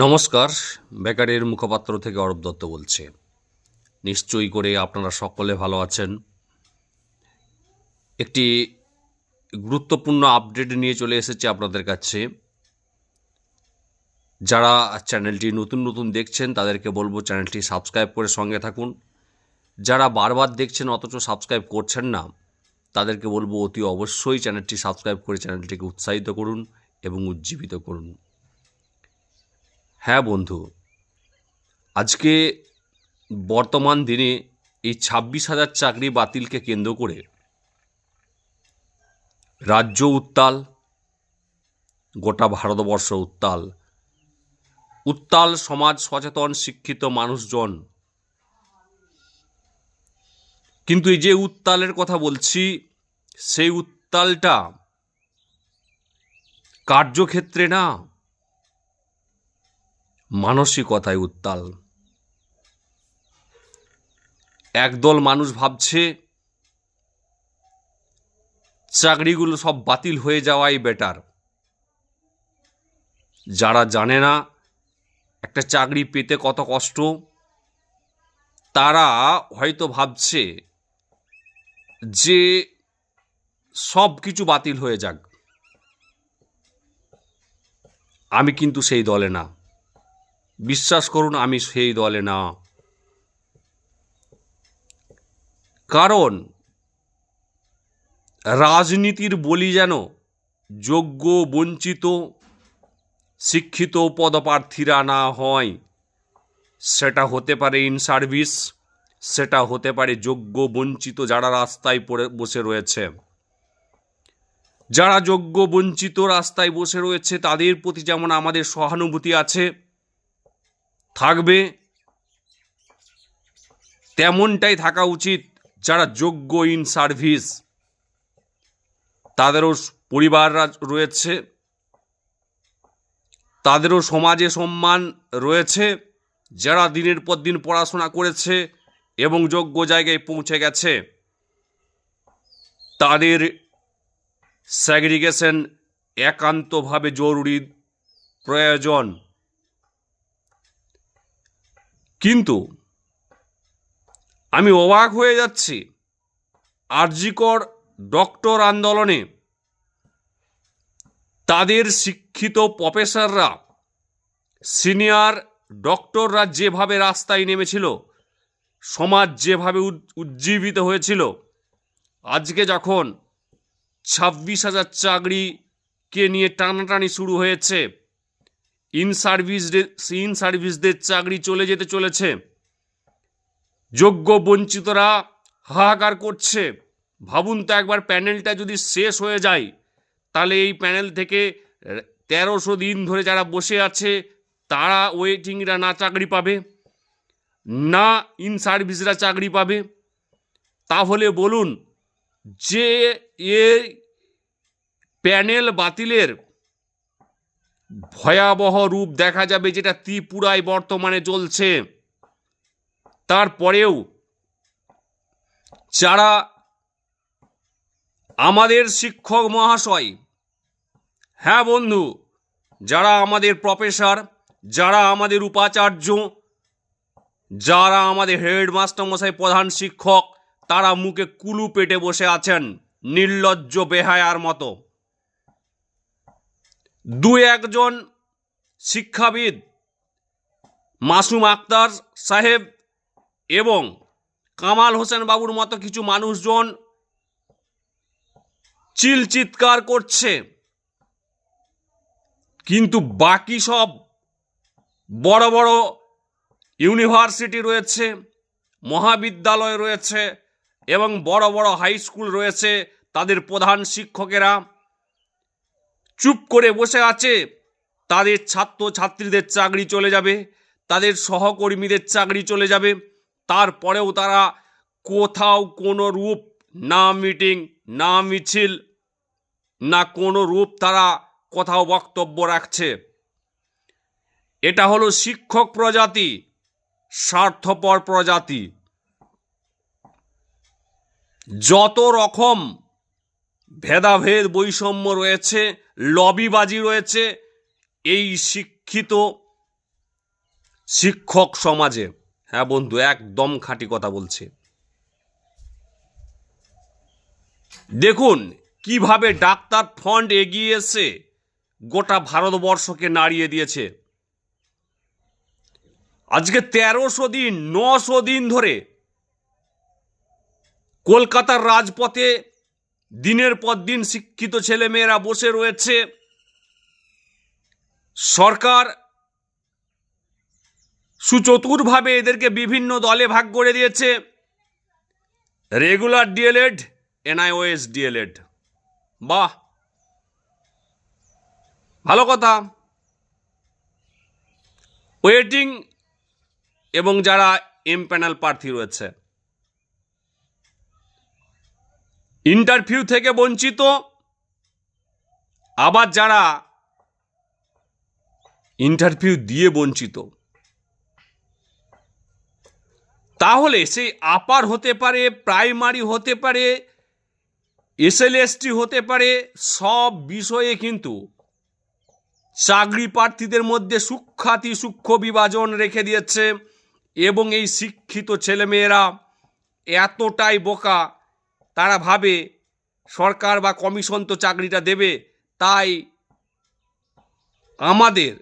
নমস্কার, বেকারের মুখপাত্র থেকে অরূপ দত্ত বলছে। নিশ্চয়ই করে আপনারা সকলে ভালো আছেন। একটি গুরুত্বপূর্ণ আপডেট নিয়ে চলে এসেছে আপনাদের কাছে। যারা চ্যানেলটি নতুন নতুন দেখছেন, তাদেরকে বলব চ্যানেলটি সাবস্ক্রাইব করে সঙ্গে থাকুন। যারা বারবার দেখছেন অথচ সাবস্ক্রাইব করছেন না, তাদেরকে বলব অতি অবশ্যই চ্যানেলটি সাবস্ক্রাইব করে চ্যানেলটিকে উৎসাহিত করুন এবং উজ্জীবিত করুন। হ্যাঁ বন্ধু, আজকে বর্তমান দিনে এই ছাব্বিশ হাজার চাকরি বাতিলকে কেন্দ্র করে রাজ্য উত্তাল, গোটা ভারতবর্ষ উত্তাল। উত্তাল সমাজ সচেতন, শিক্ষিত মানুষজন। কিন্তু এই যে উত্তালের কথা বলছি, সেই উত্তালটা কার্যক্ষেত্রে না মানসিকতায় উত্তাল। একদল মানুষ ভাবছে, চাকরিগুলো সব বাতিল হয়ে যাওয়াই বেটার যারা জানে না একটা চাকরি পেতে কত কষ্ট, তারা হয়তো ভাবছে যে সব কিছু বাতিল হয়ে যাক। আমি কিন্তু সেই দলে না। বিশ্বাস করুন, আমি সেই দলে না। কারণ, রাজনীতির বলি যেন যোগ্য, বঞ্চিত, শিক্ষিত পদপ্রার্থীরা না হয়, সেটা হতে পারে ইন সার্ভিস সেটা হতে পারে যোগ্য, বঞ্চিত যারা রাস্তায় পড়ে, বসে রয়েছে। যারা যোগ্য, বঞ্চিত রাস্তায় বসে রয়েছে, তাদের প্রতি যেমন আমাদের সহানুভূতি আছে থাকবে। তেমনটাই থাকা উচিত যারা যোগ্য ইন সার্ভিস তাদেরও পরিবাররা রয়েছে। তাদেরও সমাজে সম্মান রয়েছে। যারা দিনের পর দিন পড়াশোনা করেছে এবং যোগ্য জায়গায় পৌঁছে গেছে, তাদের স্যাগ্রিগেশন একান্তভাবে জরুরি প্রয়োজন। কিন্তু আমি অবাক হয়ে যাচ্ছি। আরজিকর ডক্টর আন্দোলনে তাদের শিক্ষিত প্রফেসররা, সিনিয়র ডক্টররা যেভাবে রাস্তায় নেমেছিল, সমাজ যেভাবে উজ্জীবিত হয়েছিল, আজকে যখন ছাব্বিশ হাজার চাকরিকে নিয়ে টানাটানি শুরু হয়েছে ইন সার্ভিস ইন সার্ভিসদের চাকরি চলে যেতে চলেছে। যোগ্য বঞ্চিতরা হাহাকার করছে। ভাবুন তো একবার প্যানেলটা যদি শেষ হয়ে যায়, তাহলে এই প্যানেল থেকে তেরোশো দিন ধরে যারা বসে আছে, তারা ওয়েটিংরা না চাকরি পাবে, না ইন সার্ভিসরা চাকরি পাবে। তাহলে বলুন, যে এ প্যানেল বাতিলের ভয়াবহ রূপ দেখা যাবে যেটা ত্রিপুরায় বর্তমানে চলছে তারপরেও যারা আমাদের শিক্ষক মহাশয় হ্যাঁ বন্ধু, যারা আমাদের প্রফেসর, যারা আমাদের উপাচার্য, যারা আমাদের হেডমাস্টার মশাই প্রধান শিক্ষক, তারা মুখে কুলু পেটে বসে আছেন, নির্লজ্জ বেহায়ার মতো। দু একজন শিক্ষাবিদ, মাসুম আক্তার সাহেব এবং কামাল হোসেন বাবুর মতো কিছু মানুষজন চিল চিৎকার করছে। কিন্তু বাকি সব বড় বড় ইউনিভার্সিটি রয়েছে, মহাবিদ্যালয় রয়েছে এবং বড় বড় হাই স্কুল রয়েছে। তাদের প্রধান শিক্ষকেরা চুপ করে বসে আছে। তাদের ছাত্র ছাত্রীদের চাকরি চলে যাবে, তাদের সহকর্মীদের চাকরি চলে যাবে। তারপরেও তারা কোথাও কোনো রূপ না মিটিং, না মিছিল, না কোনো রূপ তারা কোথাও বক্তব্য রাখছে। এটা হলো শিক্ষক প্রজাতি, স্বার্থপর প্রজাতি। যত রকম ভেদাভেদ বৈষম্য রয়েছে, লবিবাজি রয়েছে এই শিক্ষিত শিক্ষক সমাজে। হ্যাঁ বন্ধু, একদম খাঁটি কথা বলছে। দেখুন, কীভাবে ডাক্তার ফন্ড এগিয়ে এসে গোটা ভারতবর্ষকে নাড়িয়ে দিয়েছে। আজকে তেরোশো দিন, নশো দিন ধরে কলকাতার রাজপথে দিনের পর দিন শিক্ষিত ছেলেমেয়েরা বসে রয়েছে। সরকার সুচতুরভাবে এদেরকে বিভিন্ন দলে ভাগ করে দিয়েছে। Regular DElEd, NIOS DElEd. বাহ! ভালো কথা। ওয়েটিং এবং যারা এম প্যানেল প্রার্থী রয়েছে। ইন্টারভিউ থেকে বঞ্চিত। আবার যারা ইন্টারভিউ দিয়ে বঞ্চিত। তাহলে সেই আপার হতে পারে, প্রাইমারি হতে পারে, এসএলএসটি হতে পারে, সব বিষয়ে কিন্তু চাকরি প্রার্থীদের মধ্যে সূক্ষাতি সূক্ষ্ম বিভাজন রেখে দিয়েছে এবং এই শিক্ষিত ছেলেমেয়েরা এতটাই বোকা তারা ভাবে সরকার বা কমিশন তো চাকরিটা দেবে, তাই আমাদের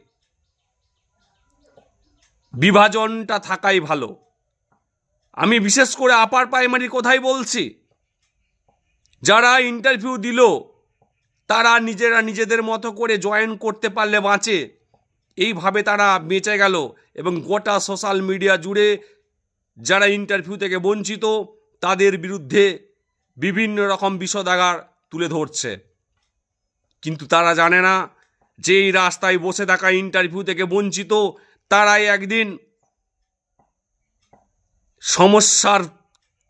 বিভাজনটা থাকাই ভালো। আমি বিশেষ করে আপার প্রাইমারি কোথায় বলছি? যারা ইন্টারভিউ দিল, তারা নিজেরা নিজেদের মতো করে জয়েন করতে পারলে বাঁচে। এইভাবে তারা বেঁচে গেল এবং গোটা সোশ্যাল মিডিয়া জুড়ে যারা ইন্টারভিউ থেকে বঞ্চিত, তাদের বিরুদ্ধে বিভিন্ন রকম বিষদাগার তুলে ধরছে। কিন্তু তারা জানে না যে এই রাস্তায় বসে থাকা ইন্টারভিউ থেকে বঞ্চিত, তারাই একদিন সমস্যার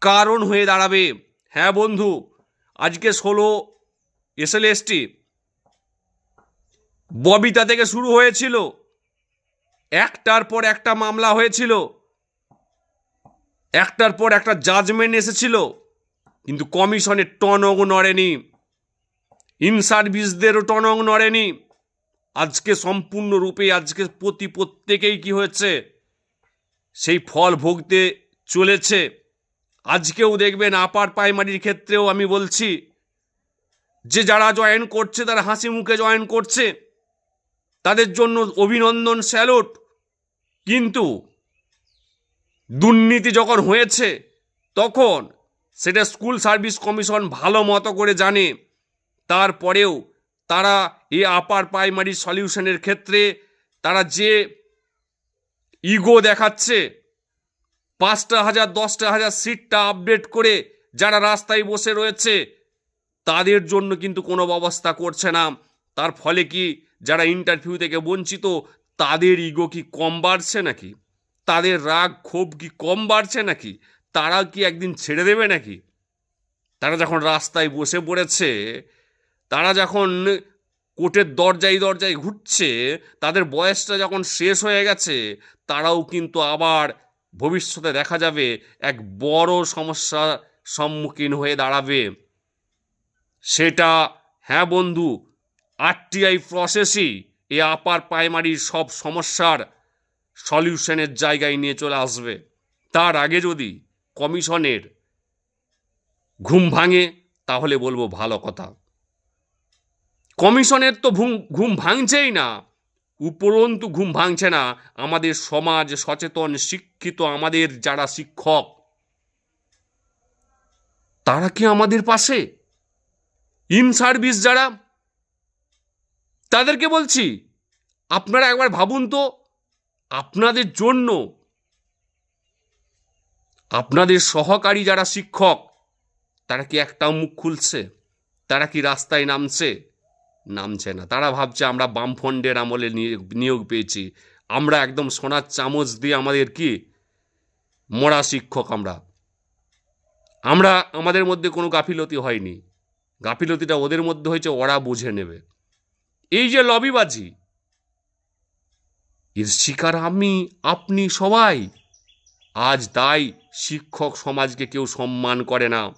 কারণ হয়ে দাঁড়াবে। হ্যাঁ বন্ধু, আজকে ষোলো এসএলএসটি ববিতা থেকে শুরু হয়েছিল। একটার পর একটা মামলা হয়েছিল। একটার পর একটা জাজমেন্ট এসেছিল। কিন্তু কমিশনের টনক নড়েনি। ইন সার্ভিসদেরও টনক নড়েনি। আজকে সম্পূর্ণরূপে আজকে প্রতি প্রত্যেকেই কি হয়েছে? সেই ফল ভোগতে চলেছে। আজকেও দেখবেন আপার প্রাইমারির ক্ষেত্রেও আমি বলছি, যে যারা জয়েন করছে, তারা হাসি মুখে জয়েন করছে। তাদের জন্য অভিনন্দন, স্যালুট। কিন্তু দুর্নীতি যখন হয়েছে, তখন সেটা স্কুল সার্ভিস কমিশন ভালো মতো করে জানে। তারপরেও তারা এই আপার প্রাইমারি সলিউশনের ক্ষেত্রে তারা যে ইগো দেখাচ্ছে, পাঁচটা হাজার, দশটা হাজার সিটটা আপডেট করে যারা রাস্তায় বসে রয়েছে, তাদের জন্য কিন্তু কোনো ব্যবস্থা করছে না। তার ফলে কি যারা ইন্টারভিউ থেকে বঞ্চিত, তাদের ইগো কি কম বাড়ছে নাকি? তাদের রাগ ক্ষোভ কি কম বাড়ছে নাকি? তারা কি একদিন ছেড়ে দেবে নাকি? তারা যখন রাস্তায় বসে পড়েছে, তারা যখন কোর্টের দরজায় দরজায় ঘুরছে, তাদের বয়সটা যখন শেষ হয়ে গেছে, তারাও কিন্তু আবার ভবিষ্যতে দেখা যাবে এক বড় সমস্যার সম্মুখীন হয়ে দাঁড়াবে। সেটা হ্যাঁ বন্ধু, আরটিআই প্রসেসই এ আপার প্রাইমারির সব সমস্যার সলিউশনের জায়গায় নিয়ে চলে আসবে। তার আগে যদি কমিশনের ঘুম ভাঙে, তাহলে বলব ভালো কথা। কমিশনের তো ঘুম ঘুম ভাঙছেই না। উপরন্তু ঘুম ভাঙছে না। আমাদের সমাজ সচেতন, শিক্ষিত আমাদের যারা শিক্ষক, তারা কি আমাদের পাশে? ইন সার্ভিস যারা, তাদেরকে বলছি, আপনারা একবার ভাবুন তো, আপনাদের জন্য আপনাদের সহকারী যারা শিক্ষক, তারা কি একটাও মুখ খুলছে? তারা কি রাস্তায় নামছে? নামছে না। তারা ভাবছে, আমরা বামফন্ডের আমলে নিয়োগ নিয়োগ পেয়েছি। আমরা একদম সোনার চামচ দিয়ে আমাদের কি? মরা শিক্ষক আমরা। আমরা, আমাদের মধ্যে কোনো গাফিলতি হয়নি। গাফিলতিটা ওদের মধ্যে হয়েছে, ওরা বুঝে নেবে। এই যে লবিবাজি, এর শিকার আমি, আপনি সবাই। আজ তাই শিক্ষক সমাজকে কেউ সম্মান করে না।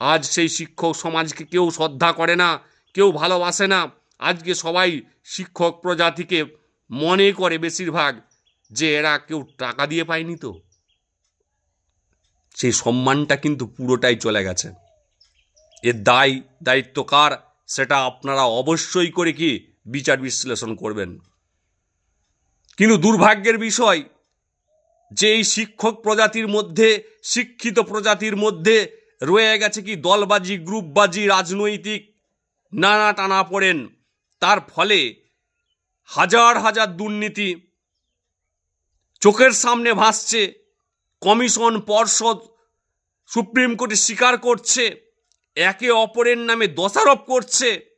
আজ সেই শিক্ষক সমাজকে কেউ শ্রদ্ধা করে না, কেউ ভালোবাসে না। আজকে সবাই শিক্ষক প্রজাতিকে মনে করে বেশিরভাগ যে এরা কেউ টাকা দিয়ে পায়নি তো। সেই সম্মানটা কিন্তু পুরোটাই চলে গেছে। এর দায়, দায়িত্ব কার সেটা আপনারা অবশ্যই করে কি বিচার বিশ্লেষণ করবেন। কিন্তু দুর্ভাগ্যের বিষয় যে শিক্ষক প্রজাতির মধ্যে, শিক্ষিত প্রজাতির মধ্যে রয়ে গেছে কি দলবাজি, গ্রুপবাজি, রাজনৈতিক নানা টানা পড়েন। তার ফলে হাজার হাজার দুর্নীতি চোখের সামনে ভাসছে, কমিশন, পর্ষদ, সুপ্রিম কোর্টে স্বীকার করছে, একে অপরের নামে দোষারোপ করছে।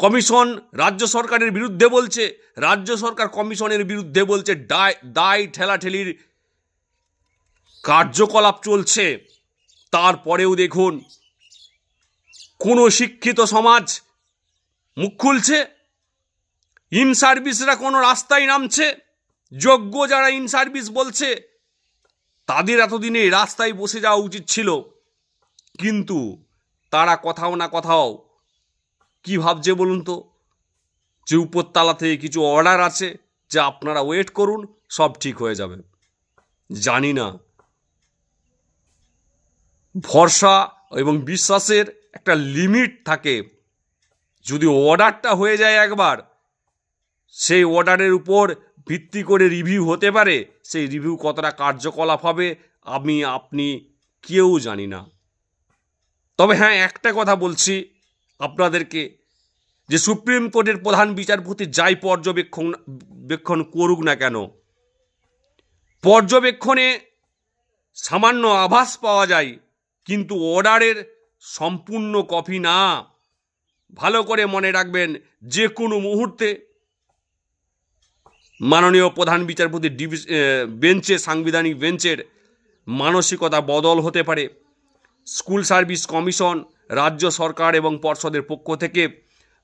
কমিশন রাজ্য সরকারের বিরুদ্ধে বলছে, রাজ্য সরকার কমিশনের বিরুদ্ধে বলছে দায় দায় ঠেলাঠেলির কার্যকলাপ চলছে। তারপরেও দেখুন, কোনো শিক্ষিত সমাজ মুখ খুলছে, ইন সার্ভিসরা কোনো রাস্তায় নামছে, যোগ্য যারা ইন সার্ভিস বলছে, তাদের এতদিনে রাস্তায় বসে যাওয়া উচিত ছিল। কিন্তু তারা কোথাও না কোথাও কি ভাবছে বলুন তো? যে উপরতলা থেকে কিছু অর্ডার আছে, যে আপনারা ওয়েট করুন, সব ঠিক হয়ে যাবে। জানি না। ভরসা এবং বিশ্বাসের একটা লিমিট থাকে। যদি অর্ডারটা হয়ে যায় একবার, সেই অর্ডারের উপর ভিত্তি করে রিভিউ হতে পারে, সেই রিভিউ কতটা কার্যকলাপ হবে, আমি, আপনি, কেউ জানি না। তবে হ্যাঁ একটা কথা বলছি আপনাদেরকে যে সুপ্রিম কোর্টের প্রধান বিচারপতি যাই পর্যবেক্ষণ, বেক্ষণ করুক না কেন, পর্যবেক্ষণে সামান্য আভাস পাওয়া যায়, কিন্তু অর্ডারের সম্পূর্ণ কপি না। ভালো করে মনে রাখবেন, যে কোনো মুহূর্তে মাননীয় প্রধান বিচারপতি ডিভি বেঞ্চে, সাংবিধানিক বেঞ্চের মানসিকতা বদল হতে পারে। স্কুল সার্ভিস কমিশন রাজ্য সরকার এবং পর্ষদের পক্ষ থেকে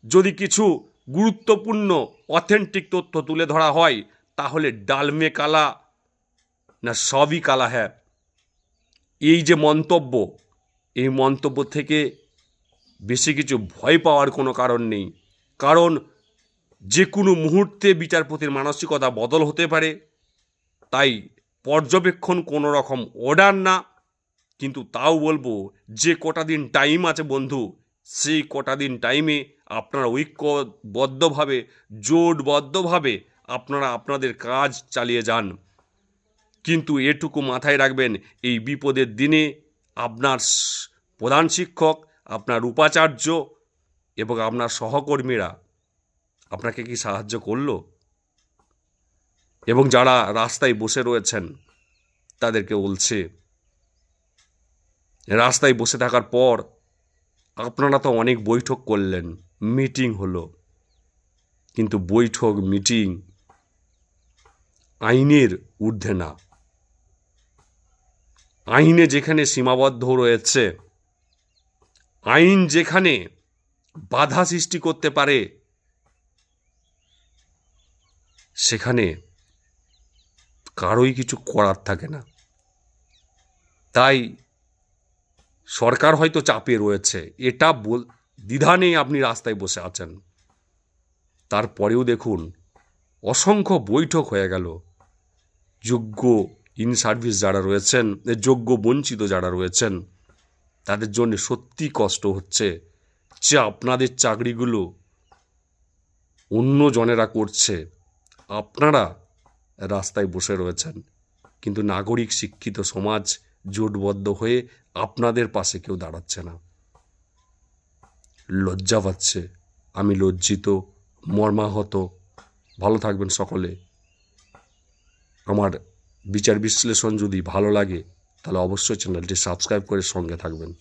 যদি কিছু গুরুত্বপূর্ণ অথেন্টিক তথ্য তুলে ধরা হয়, তাহলে ডালমে কালা না সবই কালা হ্যাঁ। এই যে মন্তব্য, এই মন্তব্য থেকে বেশি কিছু ভয় পাওয়ার কোনো কারণ নেই। কারণ যে কোনো মুহূর্তে বিচারপতির মানসিকতা বদল হতে পারে, তাই পর্যবেক্ষণ কোনো রকম অর্ডার না। কিন্তু তাও বলব, যে কটা দিন টাইম আছে বন্ধু, সেই কটা দিন টাইমে আপনারা ঐক্যবদ্ধভাবে, জোটবদ্ধভাবে আপনারা আপনাদের কাজ চালিয়ে যান। কিন্তু এটুকু মাথায় রাখবেন, এই বিপদের দিনে আপনার প্রধান শিক্ষক, আপনার উপাচার্য এবং আপনার সহকর্মীরা আপনাকে কি সাহায্য করল? এবং যারা রাস্তায় বসে রয়েছেন, তাদেরকে বলছে রাস্তায় বসে থাকার পর আপনারা তো অনেক বৈঠক করলেন, মিটিং হলো। কিন্তু বৈঠক, মিটিং আইনের ঊর্ধ্বে না। আইনে যেখানে সীমাবদ্ধ রয়েছে, আইন যেখানে বাধা সৃষ্টি করতে পারে, সেখানে কারোই কিছু করার থাকে না। তাই সরকার হয়তো চাপে রয়েছে। এটা বল, দ্বিধা নেই আপনি রাস্তায় বসে আছেন। তারপরেও দেখুন, অসংখ্য বৈঠক হয়ে গেল। যোগ্য ইন সার্ভিস যারা রয়েছেন, যোগ্য বঞ্চিত যারা রয়েছেন, তাদের জন্য সত্যি কষ্ট হচ্ছে যে আপনাদের চাকরিগুলো অন্য জনেরা করছে। আপনারা রাস্তায় বসে রয়েছেন। কিন্তু নাগরিক শিক্ষিত সমাজ জোটবদ্ধ হয়ে আপনাদের পাশে কেউ দাঁড়াচ্ছে না। লজ্জা পাচ্ছে। আমি লজ্জিত, মর্মাহত। ভালো থাকবেন সকলে। আমার বিচার বিশ্লেষণ যদি ভালো লাগে, তাহলে অবশ্যই চ্যানেলটি সাবস্ক্রাইব করে সঙ্গে থাকবেন।